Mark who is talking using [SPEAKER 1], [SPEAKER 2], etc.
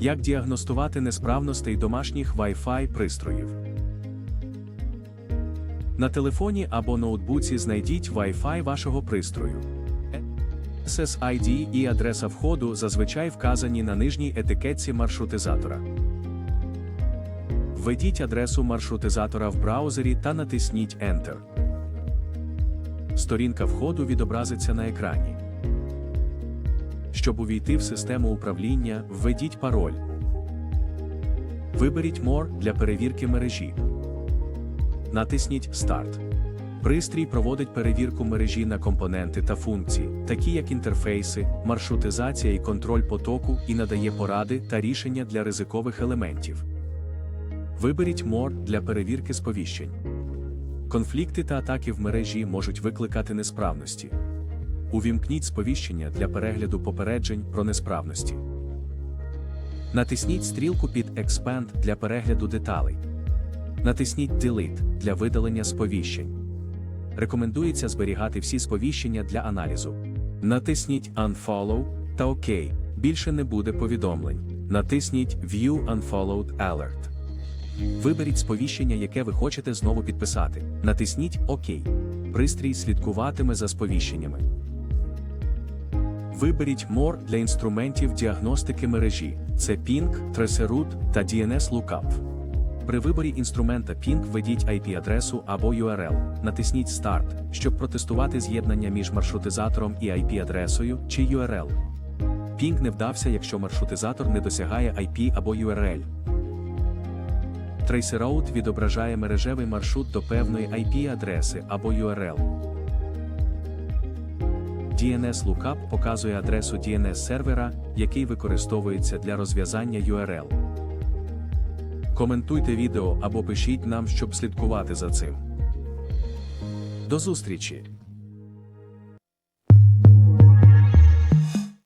[SPEAKER 1] Як діагностувати несправностей домашніх Wi-Fi пристроїв. На телефоні або ноутбуці знайдіть Wi-Fi вашого пристрою. SSID і адреса входу зазвичай вказані на нижній етикетці маршрутизатора. Введіть адресу маршрутизатора в браузері та натисніть Enter. Сторінка входу відобразиться на екрані. Щоб увійти в систему управління, введіть пароль. Виберіть More для перевірки мережі. Натисніть Start. Пристрій проводить перевірку мережі на компоненти та функції, такі як інтерфейси, маршрутизація і контроль потоку, і надає поради та рішення для ризикових елементів. Виберіть More для перевірки сповіщень. Конфлікти та атаки в мережі можуть викликати несправності. Увімкніть сповіщення для перегляду попереджень про несправності. Натисніть стрілку під Expand для перегляду деталей. Натисніть Delete для видалення сповіщень. Рекомендується зберігати всі сповіщення для аналізу. Натисніть Unfollow та ОК. Більше не буде повідомлень. Натисніть View Unfollowed Alert. Виберіть сповіщення, яке ви хочете знову підписати. Натисніть ОК. Пристрій слідкуватиме за сповіщеннями. Виберіть More для інструментів діагностики мережі. Це Ping, Traceroute та DNS Lookup. При виборі інструмента Ping введіть IP-адресу або URL. Натисніть Start, щоб протестувати з'єднання між маршрутизатором і IP-адресою чи URL. Ping не вдався, якщо маршрутизатор не досягає IP або URL. Traceroute відображає мережевий маршрут до певної IP-адреси або URL. DNS Lookup показує адресу DNS сервера, який використовується для розв'язання URL. Коментуйте відео або пишіть нам, щоб слідкувати за цим. До зустрічі!